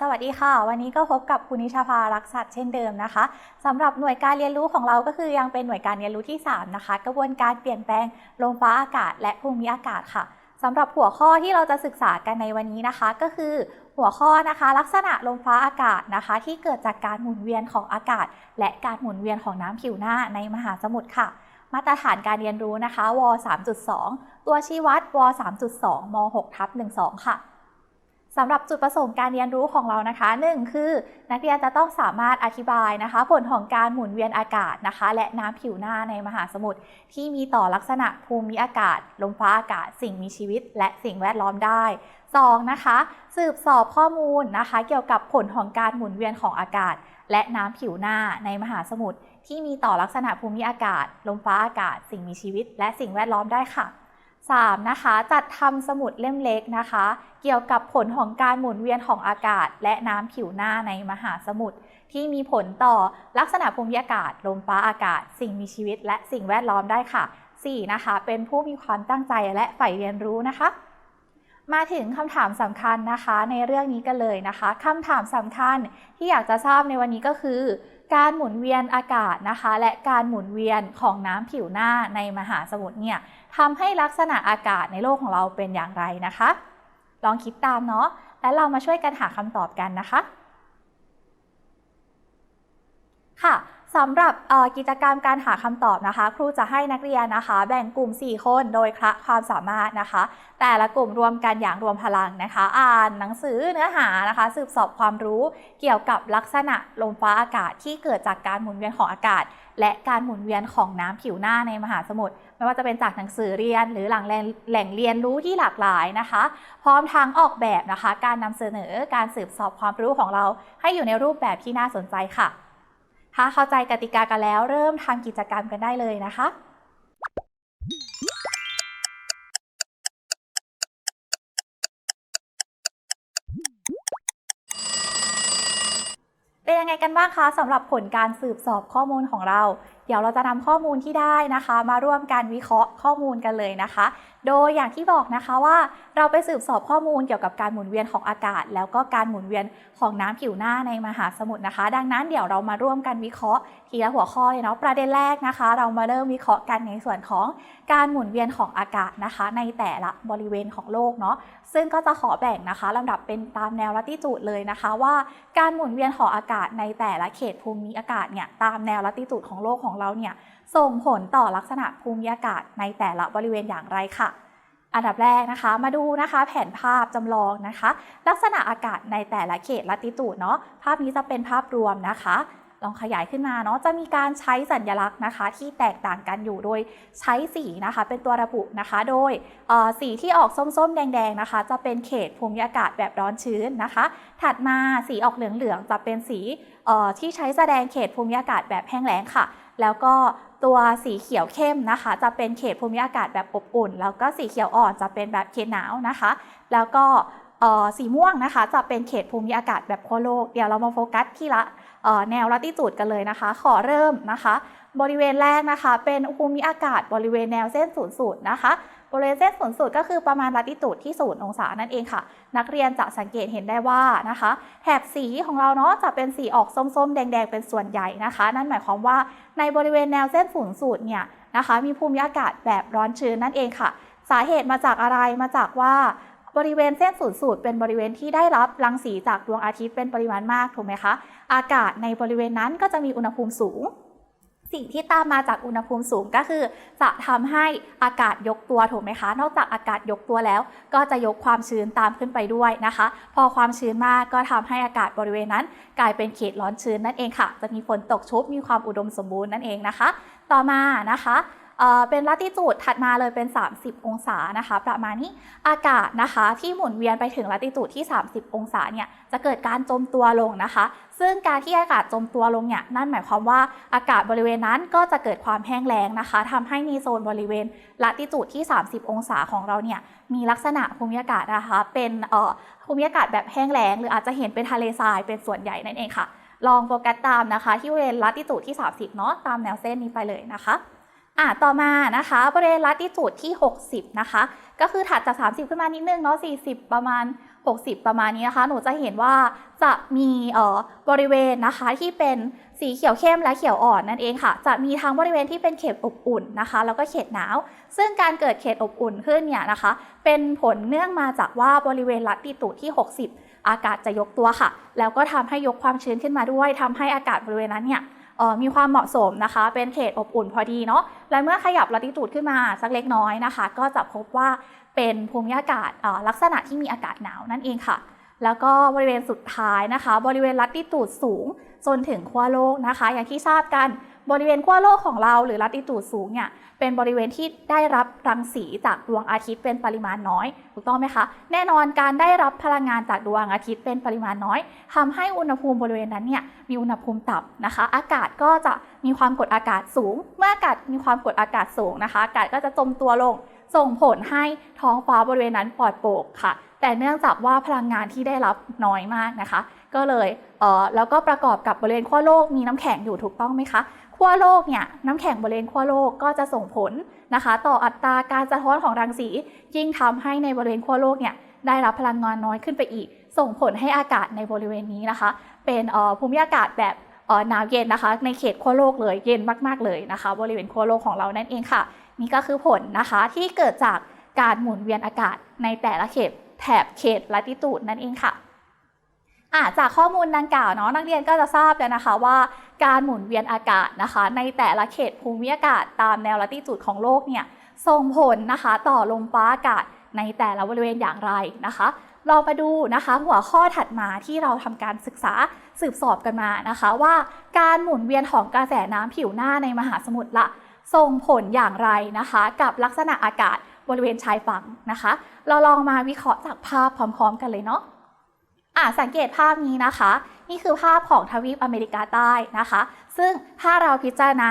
สวัสดีค่ะ วันนี้ก็พบกับคุณนิชาภารักษัตว์เช่นเดิมนะคะสำหรับหน่วยการเรียนรู้ของเราก็คือยังเป็นหน่วยการเรียนรู้ที่ 3 นะคะ กระบวนการเปลี่ยนแปลงลมฟ้าอากาศ และภูมิอากาศค่ะสำหรับหัวข้อที่เราจะศึกษากันในวันนี้นะคะ ก็คือหัวข้อนะคะ ลักษณะลมฟ้าอากาศนะคะ ที่เกิดจากการหมุนเวียนของอากาศ และการหมุนเวียนของน้ำผิวหน้าในมหาสมุทรค่ะ มาตรฐานการเรียนรู้นะคะว3.2 ตัวชี้วัดว3.2ม6ทับ12 ค่ะ สำหรับจุดประสงค์การเรียนรู้ของเรานะคะ 1 คือ นักเรียนจะต้องสามารถอธิบายนะคะ ผลของการหมุนเวียนอากาศนะคะ และน้ำผิวหน้าในมหาสมุทรที่มีต่อลักษณะภูมิอากาศ ลมฟ้าอากาศ สิ่งมีชีวิต และสิ่งแวดล้อมได้ 2. นะคะ สืบสอบข้อมูลนะคะ เกี่ยวกับผลของการหมุนเวียนของอากาศ และน้ำผิวหน้าในมหาสมุทรที่มีต่อลักษณะภูมิอากาศ ลมฟ้าอากาศ สิ่งมีชีวิต และสิ่งแวดล้อมได้ค่ะ 3. นะคะจัดทำสมุดเล่มเล็กนะคะ เกี่ยวกับผลของการหมุนเวียนของอากาศ และน้ำผิวหน้าในมหาสมุทรที่มีผลต่อลักษณะภูมิอากาศ ลมฟ้าอากาศ สิ่งมีชีวิต และสิ่งแวดล้อมได้ค่ะ 4. นะคะ เป็นผู้มีความตั้งใจและใฝ่เรียนรู้นะคะ มาถึงคำถามสำคัญนะคะ ในเรื่องนี้กันเลยนะคะคำถามสำคัญที่อยากจะทราบในวันนี้ก็คือ การหมุนเวียนอากาศนะคะ และการหมุนเวียนของน้ำผิวหน้าในมหาสมุทรเนี่ยทำให้ลักษณะอากาศในโลกของเราเป็นอย่างไรนะคะ ลองคิดตามเนาะและเรามาช่วยกันหาคำตอบกันนะคะ ค่ะ สำหรับกิจกรรมการหาคำตอบนะคะ ครูจะให้นักเรียนนะคะ แบ่งกลุ่ม 4 คนโดยคละความสามารถนะคะ แต่ละกลุ่มรวมกันอย่างรวมพลังนะคะ อ่านหนังสือเนื้อหานะคะ สืบสอบความรู้เกี่ยวกับลักษณะลมฟ้าอากาศที่เกิดจากการหมุนเวียนของอากาศ และการหมุนเวียนของน้ำผิวหน้าในมหาสมุทรไม่ว่าจะเป็นจากหนังสือเรียน หรือหลังแหล่งเรียนรู้ที่หลากหลายนะคะ พร้อมทั้งออกแบบนะคะ การนำเสนอการสืบสอบความรู้ของเรา ให้อยู่ในรูปแบบที่น่าสนใจค่ะ ถ้าเข้าใจกติกากันแล้ว เริ่มทำกิจกรรมกันได้เลยนะคะเป็นยังไงกันบ้างคะสำหรับผลการสืบสอบข้อมูลของเรา เดี๋ยวเราจะนำข้อมูลที่ได้นะคะ มาร่วมกันวิเคราะห์ข้อมูลกันเลยนะคะ โดยอย่างที่บอกนะคะว่าเราไปสืบสอบข้อมูลเกี่ยวกับการหมุนเวียนของอากาศ แล้วก็การหมุนเวียนของน้ำผิวหน้าในมหาสมุทรนะคะ ดังนั้นเดี๋ยวเรามาร่วมกันวิเคราะห์ ทีละหัวข้อเลยเนาะประเด็นแรกนะคะ เรามาเริ่มวิเคราะห์กันในส่วนของการหมุนเวียนของอากาศนะคะ ในแต่ละบริเวณของโลกเนาะซึ่งก็จะขอแบ่งนะคะลำดับเป็นตามแนวลัติจูดเลยนะคะ ว่าการหมุนเวียนของอากาศในแต่ละเขตภูมิอากาศเนี่ยตามแนวลัติจูดของโลกของเราเนี่ย ส่งผลต่อลักษณะภูมิอากาศในแต่ละบริเวณอย่างไรค่ะ อันดับแรกนะคะ มาดูนะคะ แผนภาพจำลองนะคะ ลักษณะอากาศในแต่ละเขตละติตูดเนาะภาพนี้จะเป็นภาพรวมนะคะ ลองขยายขึ้นมาเนาะจะมีการใช้สัญลักษณ์นะคะ ที่แตกต่างกันอยู่โดยใช้สีนะคะ เป็นตัวระบุนะคะ โดยสีที่ออกส้มๆ แดงๆนะคะ จะเป็นเขตภูมิอากาศแบบร้อนชื้นนะคะ ถัดมาสีออกเหลืองๆจะเป็นสีที่ใช้แสดงเขตภูมิอากาศแบบแห้งแล้งค่ะ แล้วก็ตัวสีเขียวเข้มนะคะ จะเป็นเขตภูมิอากาศแบบอบอุ่น แล้วก็สีเขียวอ่อนจะเป็นแบบเขตหนาวนะคะ แล้วก็สีม่วงนะคะ จะเป็นเขตภูมิอากาศแบบขั้วโลก เดี๋ยวเรามาโฟกัสที่ละ แนวลัติจูดกันเลยนะคะ ขอเริ่มนะคะ บริเวณแรกนะคะ เป็นภูมิอากาศบริเวณแนวเส้นศูนย์สูตรนะคะบริเวณเส้นศูนย์สูตรก็คือประมาณลัติจูดที่ศูนย์องศานั่นเองค่ะ นักเรียนจะสังเกตเห็นได้ว่านะคะแถบสีของเราเนาะจะเป็นสีออกส้มๆ แดง ๆ เป็นส่วนใหญ่นะคะ นั่นหมายความว่าในบริเวณแนวเส้นศูนย์สูตรเนี่ยนะคะ มีภูมิอากาศแบบร้อนชื้นนั่นเองค่ะ สาเหตุมาจากอะไรมาจากว่า บริเวณเส้นศูนย์สูตรเป็นบริเวณที่ได้รับรังสีจากดวงอาทิตย์เป็นปริมาณมากถูกไหมคะ อากาศในบริเวณนั้นก็จะมีอุณหภูมิสูง สิ่งที่ตามมาจากอุณหภูมิสูงก็คือ จะทำให้อากาศยกตัวถูกไหมคะ นอกจากอากาศยกตัวแล้ว ก็จะยกความชื้นตามขึ้นไปด้วยนะคะ พอความชื้นมากก็ทำให้อากาศบริเวณนั้น กลายเป็นเขตร้อนชื้นนั่นเองค่ะ จะมีฝนตกชุบมีความอุดมสมบูรณ์นั่นเองนะคะ ต่อมานะคะ เป็นลัติจูดถัดมาเลยเป็น 30 องศานะคะ ประมาณนี้อากาศนะคะที่หมุนเวียนไปถึงลัติจูดที่ 30 องศาเนี่ยจะเกิดการจมตัวลงนะคะ ซึ่งการที่อากาศจมตัวลงเนี่ยนั่นหมายความว่าอากาศบริเวณนั้นก็จะเกิดความแห้งแล้งนะคะทำให้ในโซนบริเวณลัติจูดที่ 30 องศาของเราเนี่ยมีลักษณะภูมิอากาศนะคะ เป็นภูมิอากาศแบบแห้งแล้งหรืออาจจะเห็นเป็นทะเลทรายเป็นส่วนใหญ่นั่นเองค่ะลองโฟกัสตามนะคะ ที่บริเวณลัติจูดที่ 30 เนาะตามแนวเส้นนี้ไปเลยนะคะ อะต่อมานะคะบริเวณลัติจูดที่ 60 นะคะ ก็คือถัดจาก 30 ขึ้นมานิดนึงเนาะ 40 ประมาณ 60 ประมาณนี้นะคะ หนูจะเห็นว่าจะมีเอ่อบริเวณนะคะที่เป็นสีเขียวเข้มและเขียวอ่อนนั่นเองค่ะ จะมีทั้งบริเวณที่เป็นเขตอบอุ่นนะคะ แล้วก็เขตหนาว ซึ่งการเกิดเขตอบอุ่นขึ้นเนี่ยนะคะ เป็นผลเนื่องมาจากว่าบริเวณลัติตูดที่ 60 อากาศจะยกตัวค่ะ แล้วก็ทำให้ยกความชื้นขึ้นมาด้วยทำให้อากาศบริเวณนั้นเนี่ย มีความเหมาะสมนะคะ เป็นเขตอบอุ่นพอดีเนาะและเมื่อขยับละติจูดขึ้นมาสักเล็กน้อยนะคะ ก็จะพบว่าเป็นภูมิอากาศลักษณะที่มีอากาศหนาวนั่นเองค่ะ แล้วก็บริเวณสุดท้ายนะคะ บริเวณลัติจูดสูง จนถึงขั้วโลกนะคะ อย่างที่ทราบกันบริเวณขั้วโลกของเราหรือลัติตูดสูงเนี่ยเป็นบริเวณที่ได้รับรังสีจากดวงอาทิตย์เป็นปริมาณน้อยถูกต้องไหมคะแน่นอนการได้รับพลังงานจากดวงอาทิตย์เป็นปริมาณน้อยทำให้อุณหภูมิบริเวณนั้นเนี่ยมีอุณหภูมิต่ำนะคะ อากาศก็จะมีความกดอากาศสูง เมื่ออากาศมีความกดอากาศสูงนะคะ อากาศก็จะจมตัวลง ส่งผลให้ท้องฟ้าบริเวณนั้นปลอดโปร่งค่ะ แต่เนื่องจากว่าพลังงานที่ได้รับน้อยมากนะคะ ก็เลยเออแล้วก็ประกอบกับบริเวณขั้วโลกมีน้ำแข็งอยู่ถูกต้องไหมคะขั้วโลกเนี่ยน้ำแข็งบริเวณขั้วโลกก็จะส่งผลนะคะ ต่ออัตราการสะท้อนของรังสี ยิ่งทำให้ในบริเวณขั้วโลกเนี่ยได้รับพลังงานน้อยขึ้นไปอีก ส่งผลให้อากาศในบริเวณนี้นะคะ เป็นภูมิอากาศแบบหนาวเย็นนะคะ ในเขตขั้วโลกเลยเย็นมากๆเลยนะคะ บริเวณขั้วโลกของเรานั่นเองค่ะ นี่ก็คือผลนะคะที่เกิดจากการหมุนเวียนอากาศในแต่ละเขตแถบเขตลัติตูดนั่นเองค่ะ อะจากข้อมูลดังกล่าวเนาะนักเรียนก็จะทราบแล้วนะคะว่าการหมุนเวียนอากาศนะคะ ในแต่ละเขตภูมิอากาศตามแนวลัติจูดของโลกเนี่ยส่งผลนะคะต่อลมฟ้าอากาศในแต่ละบริเวณอย่างไรนะคะเรามาดูนะคะหัวข้อถัดมาที่เราทำการศึกษาสืบสอบกันมานะคะ ว่าการหมุนเวียนของกระแสน้ำผิวหน้าในมหาสมุทรละส่งผลอย่างไรนะคะ กับลักษณะอากาศบริเวณชายฝั่งนะคะ เราลองมาวิเคราะห์จากภาพพร้อม ๆ กันเลยเนาะ อะสังเกตภาพนี้นะคะ นี่คือภาพของทวีปอเมริกาใต้นะคะ ซึ่งถ้าเราพิจารณา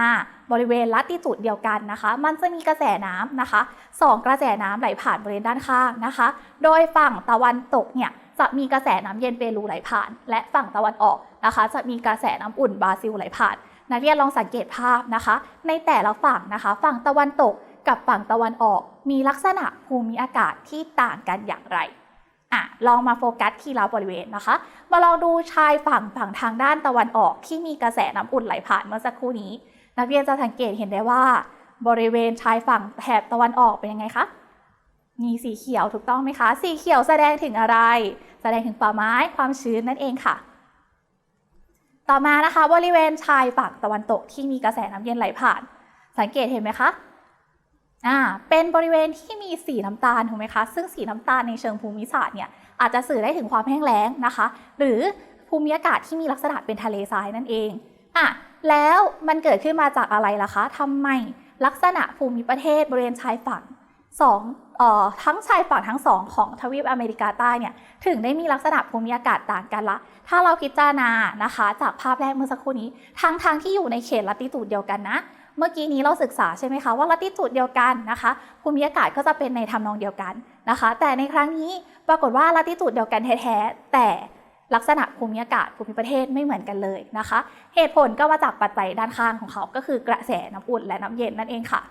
บริเวณลัติจูดเดียวกันนะคะ มันจะมีกระแสน้ำนะคะสองกระแสน้ำไหลผ่านบริเวณด้านข้างนะคะ โดยฝั่งตะวันตกเนี่ยจะมีกระแสน้ำเย็นเปรูไหลผ่าน และฝั่งตะวันออกนะคะ จะมีกระแสน้ำอุ่นบราซิลไหลผ่าน นักเรียนลองสังเกตภาพนะคะ ในแต่ละฝั่งนะคะ ฝั่งตะวันตกกับฝั่งตะวันออก มีลักษณะภูมิอากาศที่ต่างกันอย่างไร อะลองมาโฟกัสทีละบริเวณนะคะ มาลองดูชายฝั่งฝั่งทางด้านตะวันออกที่มีกระแสน้ำอุ่นไหลผ่านเมื่อสักครู่นี้ นักเรียนจะสังเกตเห็นได้ว่า บริเวณชายฝั่งแถบตะวันออกเป็นยังไงคะมีสีเขียวถูกต้องไหมคะ สีเขียวแสดงถึงอะไร แสดงถึงป่าไม้ความชื้นนั่นเองค่ะ ต่อมานะคะ บริเวณชายฝั่งตะวันตกที่มีกระแสน้ำเย็นไหลผ่าน สังเกตเห็นไหมคะ อ่าเป็นบริเวณที่มีสีน้ำตาลถูกไหมคะ ซึ่งสีน้ำตาลในเชิงภูมิศาสตร์เนี่ยอาจจะสื่อได้ถึงความแห้งแล้งนะคะ หรือภูมิอากาศที่มีลักษณะเป็นทะเลทรายนั่นเองอะแล้วมันเกิดขึ้นมาจากอะไรล่ะคะทำไมลักษณะภูมิประเทศบริเวณชายฝั่งสองเอ่อทั้งชายฝั่งทั้งสองของทวีปอเมริกาใต้เนี่ยถึงได้มีลักษณะภูมิอากาศต่างกันละ ถ้าเราพิจารณานะคะ จากภาพแรกเมื่อสักครู่นี้ทางทางที่อยู่ในเขตลัติตูดเดียวกันนะ เมื่อกี้นี้เราศึกษาใช่ไหมคะว่าลัติจูดเดียวกันนะคะภูมิอากาศก็จะเป็นในทำนองเดียวกันนะคะ แต่ในครั้งนี้ปรากฏว่าลัติจูดเดียวกันแท้ๆแต่ลักษณะภูมิอากาศภูมิประเทศไม่เหมือนกันเลยนะคะ เหตุผลก็มาจากปัจจัยด้านข้างของเขาก็คือกระแสน้ำอุ่นและน้ำเย็นนั่นเองค่ะ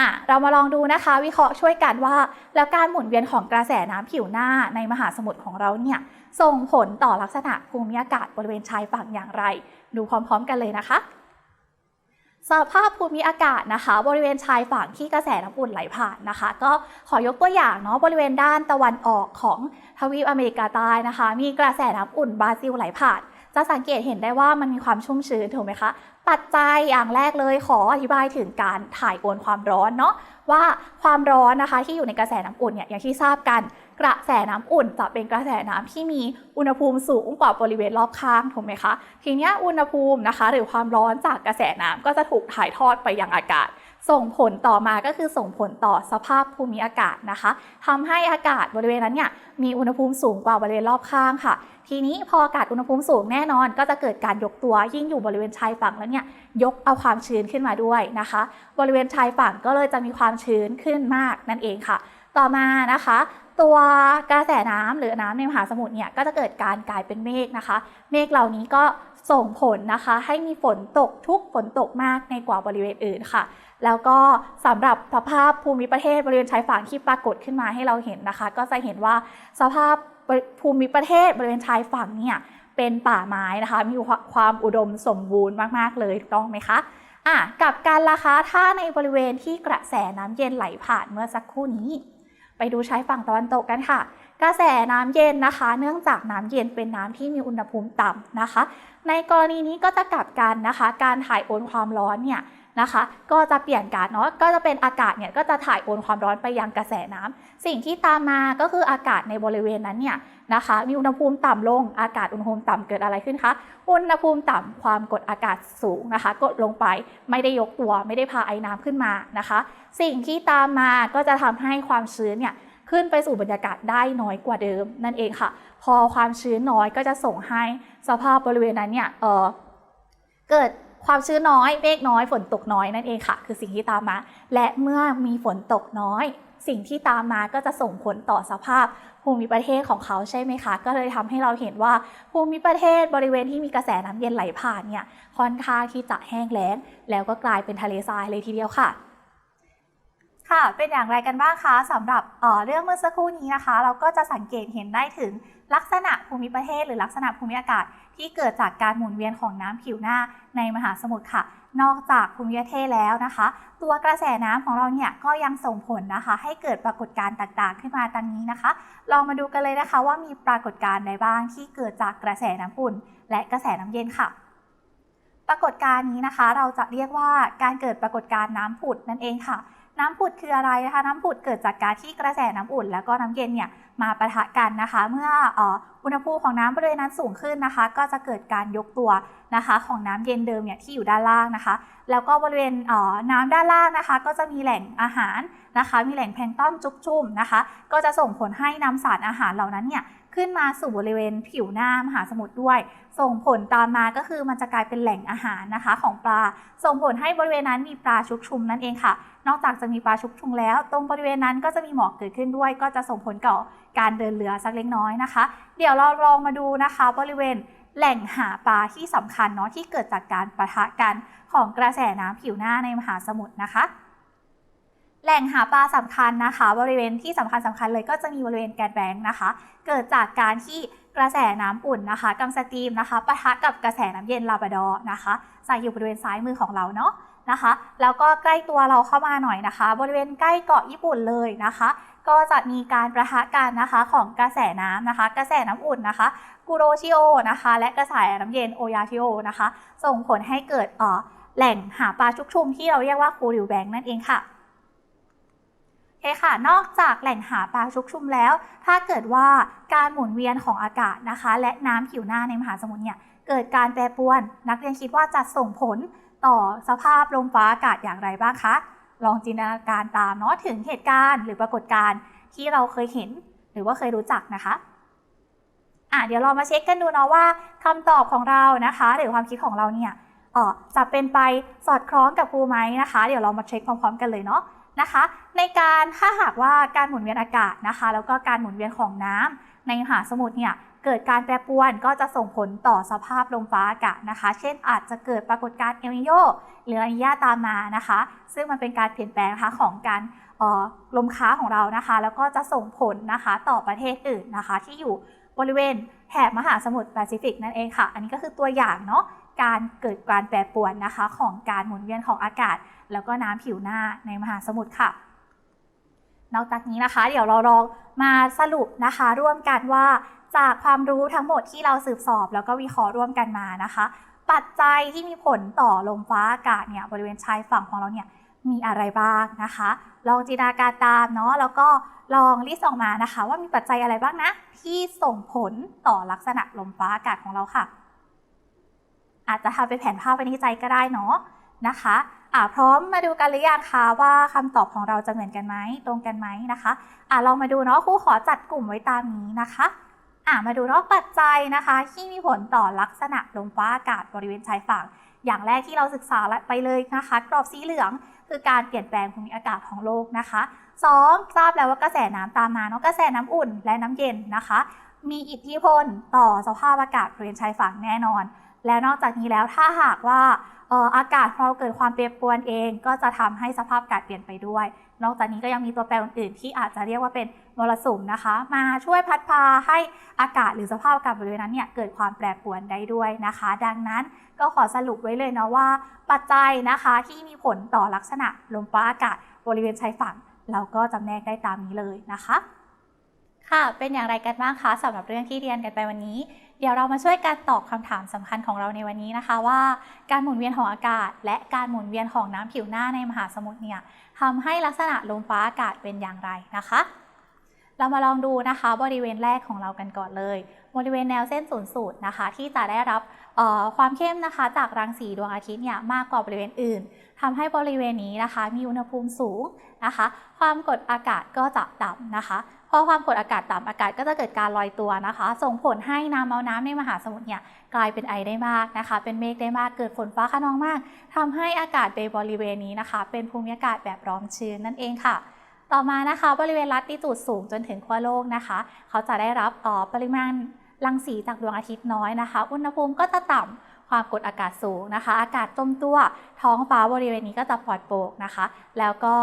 อะเรามาลองดูนะคะ วิเคราะห์ช่วยกันว่า แล้วการหมุนเวียนของกระแสน้ำผิวหน้าในมหาสมุทรของเราเนี่ยส่งผลต่อลักษณะภูมิอากาศบริเวณชายฝั่งอย่างไร ดูพร้อม ๆ กันเลยนะคะ สภาพภูมิอากาศนะคะ บริเวณชายฝั่งที่กระแสน้ำอุ่นไหลผ่านนะคะ ก็ขอยกตัวอย่างเนาะบริเวณด้านตะวันออกของทวีปอเมริกาใต้นะคะ มีกระแสน้ำอุ่นบราซิลไหลผ่าน จะสังเกตเห็นได้ว่ามันมีความชุ่มชื้นถูกไหมคะปัจจัยอย่างแรกเลยขออธิบายถึงการถ่ายโอนความร้อนเนาะว่าความร้อนนะคะที่อยู่ในกระแสน้ำอุ่นเนี่ยอย่างที่ทราบกัน กระแสน้ำอุ่นจะเป็นกระแสน้ำที่มีอุณหภูมิสูงกว่าบริเวณรอบข้างถูกไหมคะ ทีนี้อุณหภูมินะคะ หรือความร้อนจากกระแสน้ำก็จะถูกถ่ายทอดไปยังอากาศ ส่งผลต่อมาก็คือส่งผลต่อสภาพภูมิอากาศนะคะทำให้อากาศบริเวณนั้นเนี่ยมีอุณหภูมิสูงกว่าบริเวณรอบข้างค่ะ ทีนี้พออากาศอุณหภูมิสูงแน่นอน ก็จะเกิดการยกตัวยิ่งอยู่บริเวณชายฝั่งแล้วเนี่ยยกเอาความชื้นขึ้นมาด้วยนะคะ บริเวณชายฝั่งก็เลยจะมีความชื้นขึ้นมากนั่นเองค่ะ ต่อมานะคะ ตัวกระแสน้ำหรือน้ำในมหาสมุทรเนี่ยก็จะเกิดการกลายเป็นเมฆนะคะ เมฆเหล่านี้ก็ส่งผลนะคะ ให้มีฝนตกทุกฝนตกมากในกว่าบริเวณอื่นค่ะ แล้วก็สำหรับสภาพภูมิประเทศบริเวณชายฝั่งที่ปรากฏขึ้นมาให้เราเห็นนะคะ ก็จะเห็นว่าสภาพภูมิประเทศบริเวณชายฝั่งเนี่ยเป็นป่าไม้นะคะ มีความอุดมสมบูรณ์มากๆเลยถูกต้องไหมคะอะกับการราคาถ้าในบริเวณที่กระแสน้ำเย็นไหลผ่านเมื่อสักครู่นี้ ไปดูชายฝั่งตะวันตกกันค่ะ กระแสน้ำเย็นนะคะ เนื่องจากน้ำเย็นเป็นน้ำที่มีอุณหภูมิต่ำนะคะ ในกรณีนี้ก็จะกลับกันนะคะ การถ่ายโอนความร้อนเนี่ย นะคะ ก็จะเปลี่ยนการเนาะก็จะเป็นอากาศเนี่ยก็จะถ่ายโอนความร้อนไปยังกระแสน้ำสิ่งที่ตามมาก็คืออากาศในบริเวณนั้นเนี่ยนะคะมีอุณหภูมิต่ำลง อากาศอุณหภูมิต่ำเกิดอะไรขึ้นคะอุณหภูมิต่ำความกดอากาศสูงนะคะ กดลงไปไม่ได้ยกตัวไม่ได้พาไอ้น้ำขึ้นมานะคะ สิ่งที่ตามมาก็จะทำให้ความชื้นเนี่ยขึ้นไปสู่บรรยากาศได้น้อยกว่าเดิม นั่นเองค่ะ พอความชื้นน้อยก็จะส่งให้สภาพบริเวณนั้นเนี่ยเออเกิด ความชื้นน้อยเมฆน้อยฝนตกน้อยนั่นเองค่ะ คือสิ่งที่ตามมา และเมื่อมีฝนตกน้อย สิ่งที่ตามมาก็จะส่งผลต่อสภาพภูมิประเทศของเขาใช่ไหมคะ ก็เลยทำให้เราเห็นว่าภูมิประเทศบริเวณที่มีกระแสน้ำเย็นไหลผ่านเนี่ยค่อนข้างที่จะแห้งแล้ง แล้วก็กลายเป็นทะเลทรายเลยทีเดียวค่ะ ค่ะ เป็นอย่างไรกันบ้างคะสำหรับเเรื่องเมื่อสักครู่นี้นะคะ เราก็จะสังเกตเห็นได้ถึงลักษณะภูมิประเทศ หรือลักษณะภูมิอากาศ ที่เกิดจากการหมุนเวียนของน้ำผิวหน้าในมหาสมุทรค่ะ นอกจากภูมิประเทศแล้วนะคะ ตัวกระแสน้ำของเราเนี่ยก็ยังส่งผลนะคะ ให้เกิดปรากฏการณ์ต่างๆ ขึ้นมาดังนี้นะคะ ลองมาดูกันเลยนะคะว่ามีปรากฏการณ์ใดบ้างที่เกิดจากกระแสน้ำอุ่น และกระแสน้ำเย็นค่ะปรากฏการณ์นี้นะคะ เราจะเรียกว่าการเกิดปรากฏการณ์น้ำผุดนั่นเองค่ะ น้ำผุดคืออะไรนะคะ น้ำผุดเกิดจากการที่กระแสน้ำอุ่น แล้วก็น้ำเย็นเนี่ยมาปะทะกันนะคะ เมื่ออุณหภูมิของน้ำบริเวณนั้นสูงขึ้นนะคะ ก็จะเกิดการยกตัวนะคะ ของน้ำเย็นเดิมเนี่ยที่อยู่ด้านล่างนะคะ แล้วก็บริเวณน้ำด้านล่างนะคะ ก็จะมีแหล่งอาหารนะคะ มีแหล่งแพลงต้นจุกชุ่มนะคะ ก็จะส่งผลให้นำสารอาหารเหล่านั้นเนี่ย ขึ้นมาสู่บริเวณผิวหน้ามหาสมุทรด้วย ส่งผลตามมาก็คือมันจะกลายเป็นแหล่งอาหารนะคะของปลา ส่งผลให้บริเวณนั้นมีปลาชุกชุมนั่นเองค่ะ นอกจากจะมีปลาชุกชุมแล้ว ตรงบริเวณนั้นก็จะมีหมอกเกิดขึ้นด้วย ก็จะส่งผลต่อการเดินเรือสักเล็กน้อยนะคะ เดี๋ยวเราลองมาดูนะคะ บริเวณแหล่งหาปลาที่สำคัญเนาะที่เกิดจากการประทะกันของกระแสน้ำผิวหน้าในมหาสมุทรนะคะ แหล่งหาปลาสำคัญนะคะ บริเวณที่สำคัญสำคัญเลยก็จะมีบริเวณแกนแบงค์นะคะ เกิดจากการที่กระแสน้ำอุ่นนะคะกังสตรีมนะคะปะทะกับกระแสน้ำเย็นลาบาดอนะคะใส่อยู่บริเวณซ้ายมือของเราเนาะนะคะแล้วก็ใกล้ตัวเราเข้ามาหน่อยนะคะ บริเวณใกล้เกาะญี่ปุ่นเลยนะคะ ก็จะมีการประทะกันนะคะของกระแสน้ำนะคะ กระแสน้ำอุ่นนะคะกูโรชิโอนะคะ และกระแสน้ำเย็นโอยาชิโอนะคะ ส่งผลให้เกิดแหล่งหาปลาชุกชุมที่เราเรียกว่าคูริวแบงนั่นเองค่ะ เคค่ะ นอกจากแหล่งหาปลาชุกชุมแล้ว ถ้าเกิดว่าการหมุนเวียนของอากาศนะคะ และน้ำผิวหน้าในมหาสมุทรเนี่ย เกิดการแปรปรวน นักเรียนคิดว่าจะส่งผลต่อสภาพลมฟ้าอากาศอย่างไรบ้างคะ ลองจินตนาการตามเนาะถึงเหตุการณ์หรือปรากฏการณ์ที่เราเคยเห็น หรือว่าเคยรู้จักนะคะอะเดี๋ยวเรามาเช็คกันดูเนาะว่าคำตอบของเรานะคะ หรือความคิดของเราเนี่ยออจะเป็นไปสอดคล้องกับครูไหมนะคะ เดี๋ยวเรามาเช็คพร้อม ๆ กันเลยเนาะ นะคะ ในการถ้าหากว่าการหมุนเวียนอากาศนะคะ แล้วก็การหมุนเวียนของน้ำในมหาสมุทรเนี่ยเกิดการแปรปรวนก็จะส่งผลต่อสภาพลมฟ้าอากาศนะคะ เช่นอาจจะเกิดปรากฏการณ์เอลนิโยหรืออนิยาตามมานะคะ ซึ่งมันเป็นการเปลี่ยนแปลงนะคะของการลมค้าของเรานะคะ แล้วก็จะส่งผลนะคะต่อประเทศอื่นนะคะ ที่อยู่บริเวณแถบมหาสมุทรแปซิฟิกนั่นเองค่ะ อันนี้ก็คือตัวอย่างเนาะ การเกิดการแปรปรวนนะคะ ของการหมุนเวียนของอากาศ แล้วก็น้ำผิวหน้าในมหาสมุทรค่ะ นอกจากนี้นะคะ เดี๋ยวเราลองมาสรุปนะคะ ร่วมกันว่าจากความรู้ทั้งหมดที่เราสืบสอบ แล้วก็วิเคราะห์ร่วมกันมานะคะ ปัจจัยที่มีผลต่อลมฟ้าอากาศเนี่ยบริเวณชายฝั่งของเราเนี่ยมีอะไรบ้างนะคะ ลองจินตนาการตามเนาะแล้วก็ลองลิสต์ออกมานะคะ ว่ามีปัจจัยอะไรบ้างนะ ที่ส่งผลต่อลักษณะลมฟ้าอากาศของเราค่ะ อาจจะทำเป็นแผนภาพไว้ในใจก็ได้เนาะนะคะอ่าพร้อมมาดูกันหรือยังคะว่าคำตอบของเราจะเหมือนกันไหมตรงกันไหมนะคะอ่าลองมาดูเนาะครูขอจัดกลุ่มไว้ตามนี้นะคะอ่ามาดูเนาะปัจจัยนะคะ ที่มีผลต่อลักษณะลมฟ้าอากาศบริเวณชายฝั่ง อย่างแรกที่เราศึกษาไปเลยนะคะ กรอบสีเหลืองคือการเปลี่ยนแปลงภูมิอากาศของโลกนะคะ 2. ทราบแล้วว่ากระแสน้ำตามมาเนาะกระแสน้ำอุ่นและน้ำเย็นนะคะ มีอิทธิพลต่อสภาพอากาศบริเวณชายฝั่งแน่นอน และนอกจากนี้แล้วถ้าหากว่าอากาศเราเกิดความเปรียบปรวนเอง ก็จะทำให้สภาพอากาศเปลี่ยนไปด้วย นอกจากนี้ก็ยังมีตัวแปรอื่นๆที่อาจจะเรียกว่าเป็นมรสุมนะคะ มาช่วยพัดพาให้อากาศหรือสภาพอากาศบริเวณนั้นเนี่ยเกิดความแปรปรวนได้ด้วยนะคะ ดังนั้นก็ขอสรุปไว้เลยนะว่า ปัจจัยนะคะที่มีผลต่อลักษณะลมฟ้าอากาศบริเวณชายฝั่ง เราก็จำแนกได้ตามนี้เลยนะคะ ค่ะเป็นอย่างไรกันบ้างคะสำหรับเรื่องที่เรียนกันไปวันนี้ เดี๋ยวเรามาช่วยกันตอบคำถามสำคัญของเราในวันนี้นะคะว่า การหมุนเวียนของอากาศ และการหมุนเวียนของน้ำผิวหน้าในมหาสมุทรเนี่ยทำให้ลักษณะลมฟ้าอากาศเป็นอย่างไรนะคะ เรามาลองดูนะคะบริเวณแรกของเรากันก่อนเลย บริเวณแนวเส้นศูนย์สูตรนะคะ ที่จะได้รับความเข้มนะคะ จากรังสีดวงอาทิตย์เนี่ยมากกว่าบริเวณอื่นทำให้บริเวณนี้นะคะ มีอุณหภูมิสูงนะคะ ความกดอากาศก็จะต่ำนะคะ พอความกดอากาศต่ำอากาศก็จะเกิดการลอยตัวนะคะ ส่งผลให้น้ำเอาน้ำในมหาสมุทรเนี่ยกลายเป็นไอได้มากนะคะ เป็นเมฆได้มากเกิดฝนฟ้าคะนองมากทำให้อากาศในบริเวณนี้นะคะ เป็นภูมิอากาศแบบร้อนชื้นนั่นเองค่ะต่อมานะคะบริเวณลัติจูดสูงจนถึงขั้วโลกนะคะ เขาจะได้รับอ่อปริมาณรังสีจากดวงอาทิตย์น้อยนะคะ อุณหภูมิก็จะต่ำความกดอากาศสูงนะคะ อากาศต้มตัวท้องฟ้าบริเวณนี้ก็จะปลอดโปร่งนะคะ แล้วก็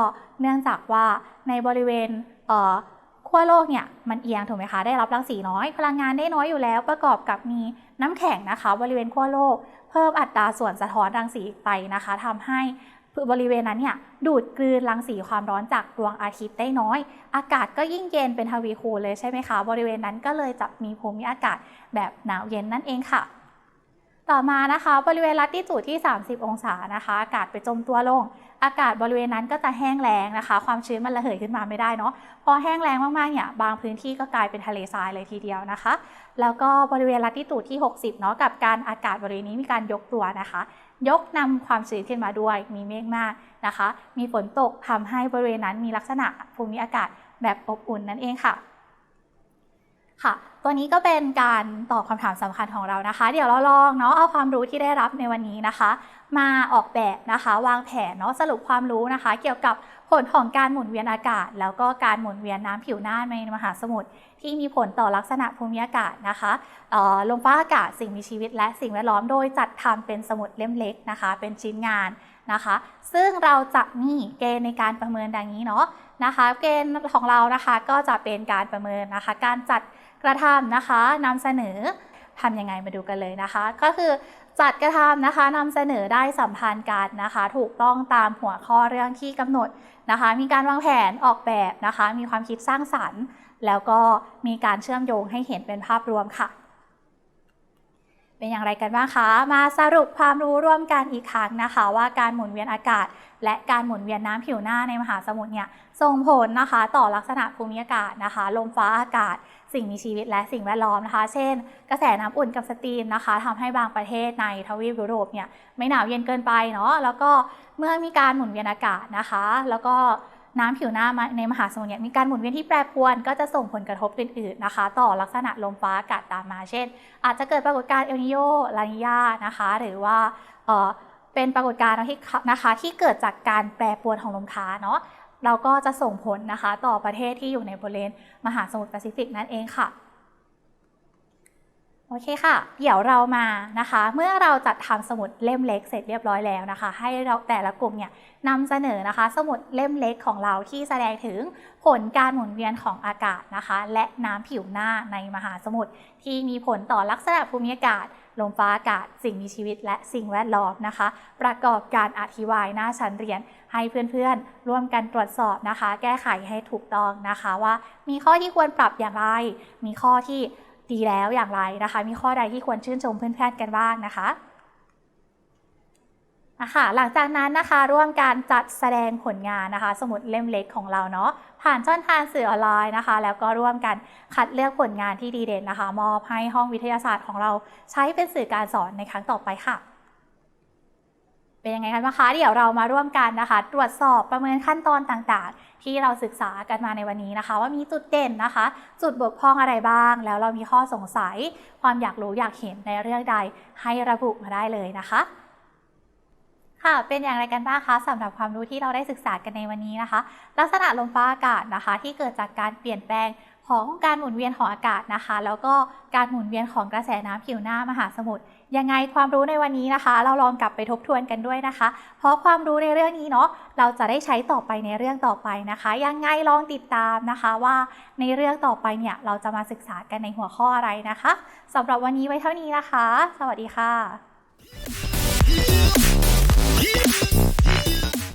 เนื่องจากว่าในบริเวณเขั้วโลกเนี่ยมันเอียงถูกไหมคะได้รับรังสีน้อย พลังงานได้น้อยอยู่แล้ว ประกอบกับมีน้ำแข็งนะคะ บริเวณขั้วโลก เพิ่มอัตราส่วนสะท้อนรังสีไปนะคะทำให้บริเวณนั้นเนี่ยดูดกลืนรังสีความร้อนจากดวงอาทิตย์ได้น้อย อากาศก็ยิ่งเย็นเป็นทวีคูณเลยใช่ไหมคะ บริเวณนั้นก็เลยจะมีภูมิอากาศแบบหนาวเย็นนั่นเองค่ะ ต่อมานะคะ บริเวณลัติจูดที่ 30 องศานะคะ อากาศไปจมตัวลง อากาศบริเวณนั้นก็จะแห้งแล้งนะคะ ความชื้นมันระเหยขึ้นมาไม่ได้เนาะพอแห้งแล้งมากๆเนี่ยบางพื้นที่ก็กลายเป็นทะเลทรายเลยทีเดียวนะคะ แล้วก็บริเวณลัติจูดที่ 60เนาะกับการอากาศบริเวณนี้มีการยกตัวนะคะ ยกนำความชื้นขึ้นมาด้วย มีเมฆมากนะคะ มีฝนตกทำให้บริเวณนั้นมีลักษณะภูมิอากาศแบบอบอุ่นนั่นเองค่ะ ค่ะ ตัวนี้ก็เป็นการตอบคำถามสำคัญของเรานะคะ เดี๋ยวเราลองเนาะเอาความรู้ที่ได้รับในวันนี้นะคะ มาออกแบบนะคะ วางแผนเนาะสรุปความรู้นะคะ เกี่ยวกับผลของการหมุนเวียนอากาศ แล้วก็การหมุนเวียนน้ำผิวหน้าในมหาสมุทรที่มีผลต่อลักษณะภูมิอากาศนะคะออลมฟ้าอากาศสิ่งมีชีวิตและสิ่งแวดล้อมโดยจัดทำเป็นสมุดเล่มเล็กนะคะ เป็นชิ้นงานนะคะ ซึ่งเราจะมีเกณฑ์ในการประเมินดังนี้เนาะนะคะ เกณฑ์ของเรานะคะก็จะเป็นการประเมินนะคะ การจัด กระทำนะคะนำเสนอทำยังไงมาดูกันเลยนะคะ ก็คือจัดกระทำนะคะนำเสนอได้สัมพันธ์กันนะคะ ถูกต้องตามหัวข้อเรื่องที่กำหนดนะคะ มีการวางแผนออกแบบนะคะ มีความคิดสร้างสรรค์ แล้วก็มีการเชื่อมโยงให้เห็นเป็นภาพรวมค่ะ เป็นอย่างไรกันบ้างคะ มาสรุปความรู้ร่วมกันอีกครั้งนะคะ ว่าการหมุนเวียนอากาศ และการหมุนเวียนน้ำผิวหน้าในมหาสมุทรเนี่ยส่งผลนะคะ ต่อลักษณะภูมิอากาศนะคะ ลมฟ้าอากาศ สิ่งมีชีวิตและสิ่งแวดล้อมนะคะ เช่น กระแสน้ำอุ่นกับสตรีมนะคะทำให้บางประเทศในทวีปยุโรปเนี่ยไม่หนาวเย็นเกินไปเนาะแล้วก็เมื่อมีการหมุนเวียนอากาศนะคะ แล้วก็ น้ำผิวหน้าในมหาสมุทรเนี่ยมีการหมุนเวียนที่แปรปรวนก็จะส่งผลกระทบอื่นๆนะคะ ต่อลักษณะลมฟ้าอากาศตามมา เช่น อาจจะเกิดปรากฏการณ์เอลนิโยลานิญานะคะ หรือว่าเออเป็นปรากฏการณ์ที่นะคะที่เกิดจากการแปรปรวนของลมค้าเนาะเราก็จะส่งผลนะคะต่อประเทศที่อยู่ในบริเวณมหาสมุทรแปซิฟิกนั่นเองค่ะ โอเคค่ะ เดี๋ยวเรามานะคะ เมื่อเราจัดทำสมุดเล่มเล็กเสร็จเรียบร้อยแล้วนะคะ ให้เราแต่ละกลุ่มเนี่ยนำเสนอนะคะ สมุดเล่มเล็กของเราที่แสดงถึงผลการหมุนเวียนของอากาศนะคะ และน้ำผิวหน้าในมหาสมุทรที่มีผลต่อลักษณะภูมิอากาศลมฟ้าอากาศสิ่งมีชีวิตและสิ่งแวดล้อมนะคะ ประกอบการอธิบายหน้าชั้นเรียน ให้เพื่อนๆ ร่วมกันตรวจสอบนะคะ แก้ไขให้ถูกต้องนะคะว่า มีข้อที่ควรปรับอย่างไร มีข้อที่ ดีแล้วอย่างไรนะคะ มีข้อใดที่ควรชื่นชมเพื่อนๆกันบ้างนะคะอะค่ะหลังจากนั้นนะคะร่วมการจัดแสดงผลงานนะคะ สมุดเล่มเล็กของเราเนาะผ่านช่องทางสื่อออนไลน์นะคะ แล้วก็ร่วมกันคัดเลือกผลงานที่ดีเด่นนะคะ มอบให้ห้องวิทยาศาสตร์ของเราใช้เป็นสื่อการสอนในครั้งต่อไปค่ะ เป็นยังไงกันบ้างคะเดี๋ยวเรามาร่วมกันนะคะ ตรวจสอบประเมินขั้นตอนต่างๆ ที่เราศึกษากันมาในวันนี้นะคะ ว่ามีจุดเด่นนะคะ จุดบกพร่องอะไรบ้าง แล้วเรามีข้อสงสัย ความอยากรู้อยากเห็นในเรื่องใดให้ระบุมาได้เลยนะคะค่ะ เป็นอย่างไรกันบ้างคะสำหรับความรู้ที่เราได้ศึกษากันในวันนี้นะคะ ลักษณะลมฟ้าอากาศนะคะ ที่เกิดจากการเปลี่ยนแปลง ของการหมุนเวียนของอากาศนะคะ แล้วก็การหมุนเวียนของกระแสน้ำผิวหน้ามหาสมุทรยังไงความรู้ในวันนี้นะคะ เราลองกลับไปทบทวนกันด้วยนะคะ เพราะความรู้ในเรื่องนี้เนาะเราจะได้ใช้ต่อไปในเรื่องต่อไปนะคะ ยังไงลองติดตามนะคะว่าในเรื่องต่อไปเนี่ยเราจะมาศึกษากันในหัวข้ออะไรนะคะสำหรับวันนี้ไว้เท่านี้นะคะ สวัสดีค่ะ